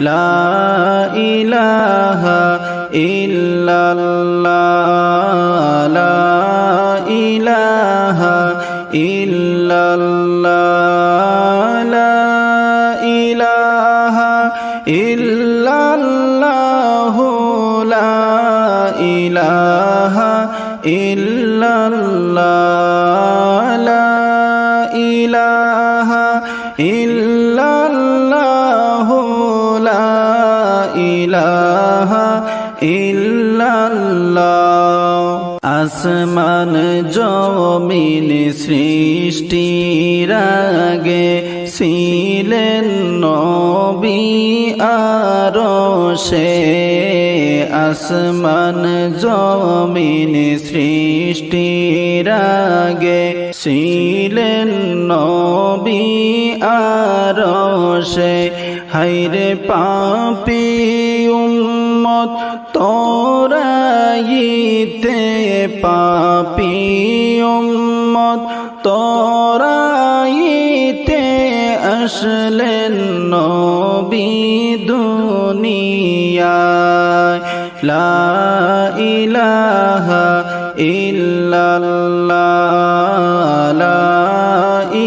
لا إله إلا الله لا আসমান জমিন সৃষ্টির আগে ছিলেন নবী আর সে আসমান জমিন সৃষ্টির আগে ছিলেন নবী আর সে। হাইরে পাপি উম্মত তোরাইতে পাপি উম্মত, তোরাইতে আসলেন নবী দুনিয়ায়। লা ইলাহা ইল্লাল্লাহ, লা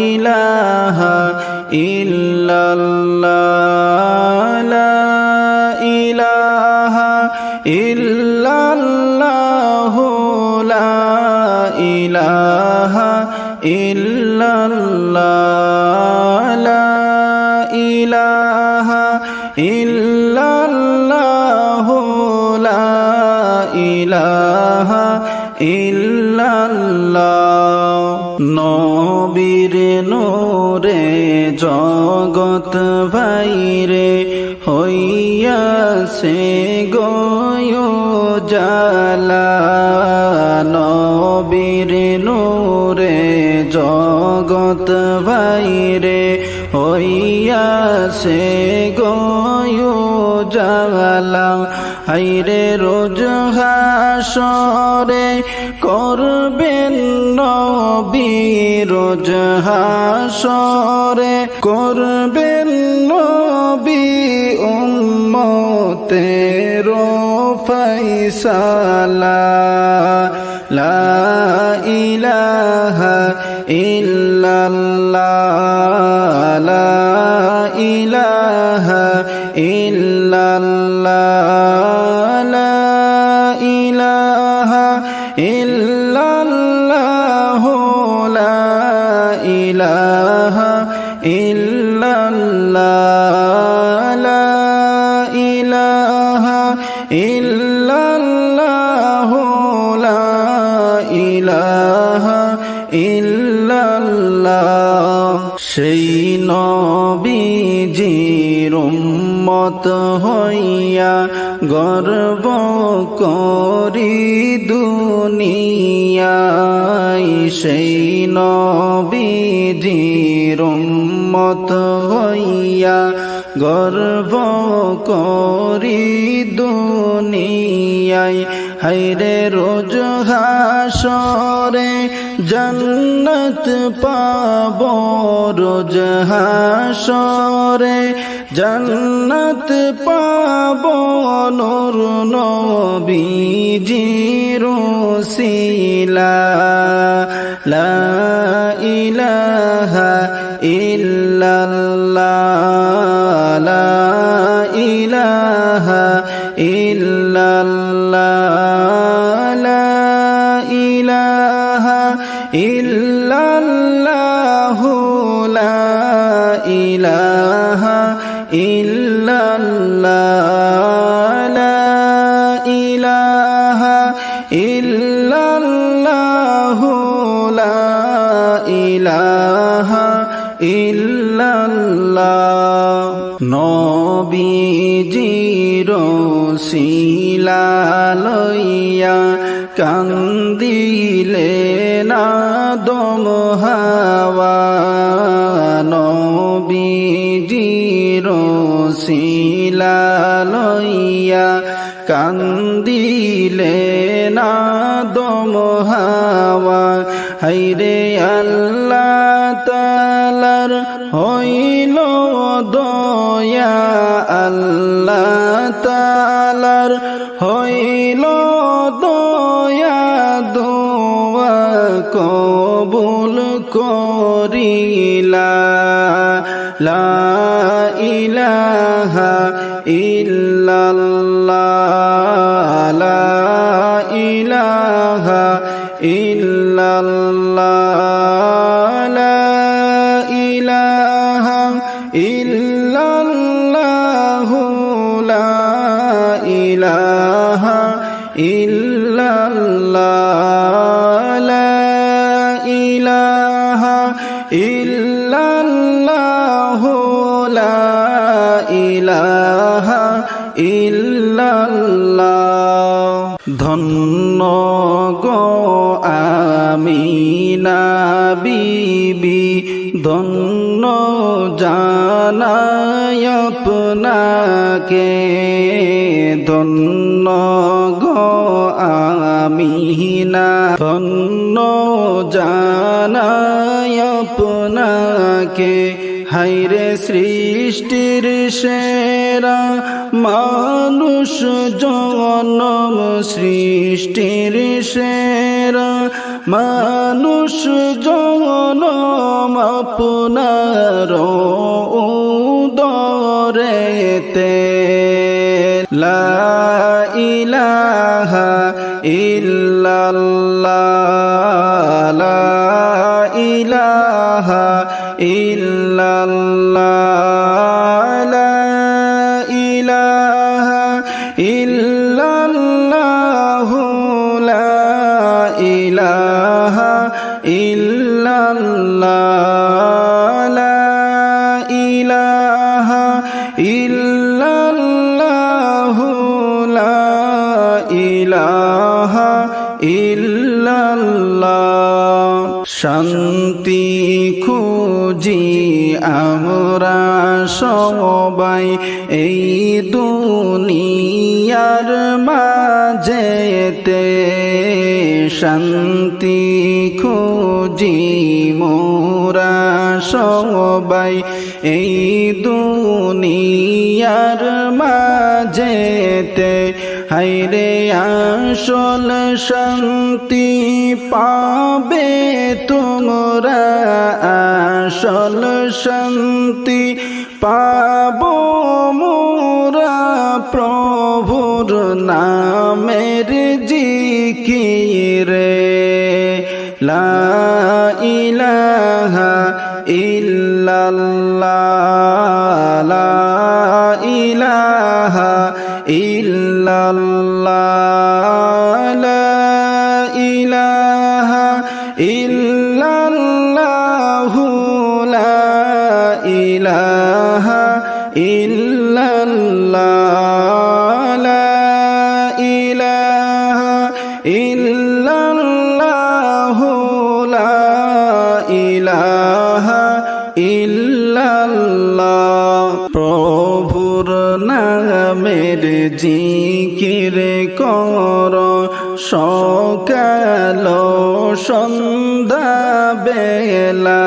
ইলাহা ইল্লাল্লাহ, লা ইলাহা ইল্লাল্লাহ। ইলাহা ইল্লাল্লাহ, লা ইলাহা ইল্লাল্লাহ, লা ইলাহা ইল্লাল্লাহ। নবীর নূরে জগৎ ভাইরে হইয়াছে গয় জালা। নবীর নূরে জগত ভাইরে হইয়াছে গয় জালা হাইরে রোজ হাসরে করবেন নবী, রোজ হাসরে করবেন নবী উম্মতের ফাইসালা। লা ইলাহা ইল্লাল্লাহ লা ইলাহা সেই নবীজির হইয়া গর্ব করি দুনিয়ায়। সেই নবীজির হইয়া গর্ব করি দুনিয়ায়। হাইরে রোজ হাসরে জন্নত পাব রোজ হাসরে। জন্নত পাব নূর নবীজির শিলা লা ইলাহা ইল্লাল্লাহ লা নবীজির শিলা লইয়া কান্দিলে না দম হাওয়া। কান্দিলে না দম হাওয়া। হাইরে আল্লাহ তালার হইল দয়া। আল্লাহ তালার হইল দয়া। দোয়া কবুল করিলা। লা ইল্লাল্লাহ ধন্য গো আমিনা বিবি, ধন্য জানায় আপনাকে। ধন্য গো আমিনা, ধন্য জানায় আপনাকে। হাইরে সৃষ্টির সেরা মানুষ জনম সৃষ্টির সেরা। মানুষ জনম আপনার উদরেতে। লা ইলাহা ইল্লাল্লাহ ইলাহা ইল্লাল্লাহ। ইল্লাল্লাহ লা শান্তি খুঁজি আমরা সবাই এই দুনিয়ার মাঝেতে। শান্তি খুঁজি মোরা সবাই। এই দুনিয়ার মাঝেতে হাইরে আসল শান্তি পাবে তোমরা। আসল শান্তি পাব মোরা প্রভুর নামের জিকিরে লা ইলাহা ইল্লাল্লাহ লা ইলাহা ইল্লাল্লাহ লা ইলাহা প্রভুর নামের জিকির কর। সকাল সন্ধ্যা বেলা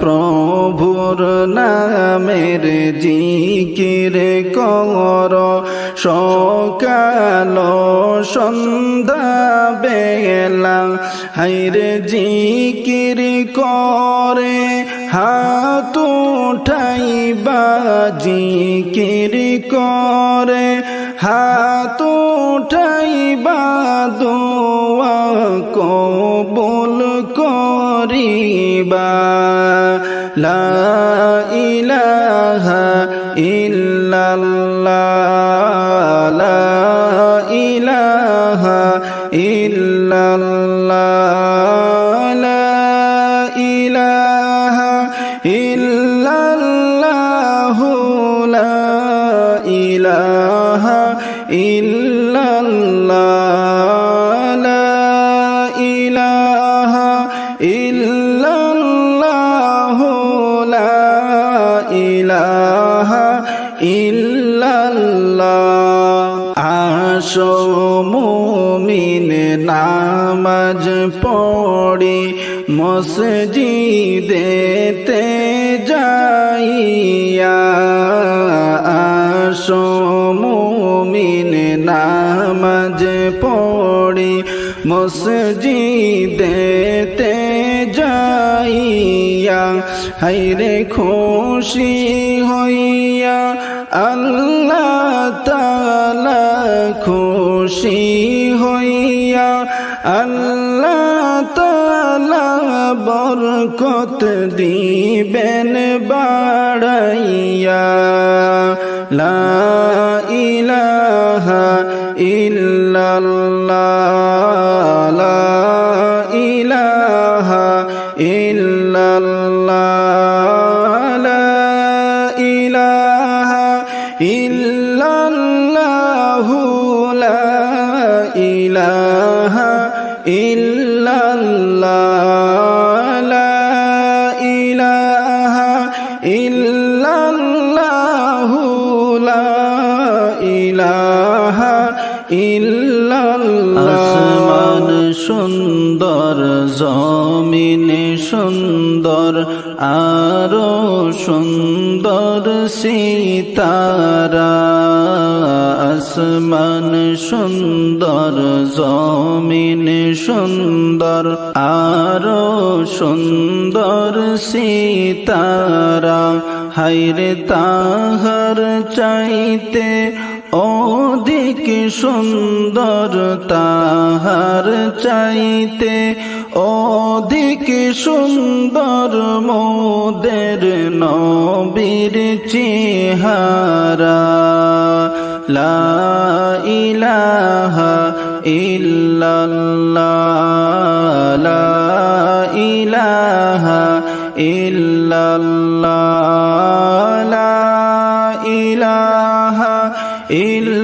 প্রভুর নামের জিকির কর। সকাল সন্ধ্যা বেলা হাইরে জিকির করে হাত উঠাইবা, জিকির করে হাত উঠাইবা, দোয়া কবুল করিবা। লা ইলাহা ইল্লাল্লাহ। ইল্লাল্লাহ লা ইলাহা ইল্লাল্লাহ। আসো মুমিন নামাজ পড়ি, মসজিদেতে যাই যাইয়া। আসো মুমিন নামাজ পড়ি মসজিদেতে যাইয়া হাইরে খুশি হইয়া আল্লাহ তালা খুশি হইয়া, আল্লাহ তালা বরকত দিবেন বাড়াইয়া, লা ইলাহা ইল্লাল্লাহ লা ইলাহা ইল্লাল্লাহ আরও সুন্দর সীতারা, আসমান সুন্দর, জমিন সুন্দর, আরও সুন্দর সীতারা। হাইরে তাহার চাইতে অধিক সুন্দর, তাহার চাইতে অধিক সুন্দর মোদের নবীর চেহারা? লা ইলাহা ইল্লাল্লাহ লা ইলাহা ইল্লাল্লাহ লা ইলাহা ইল্লাল্লাহ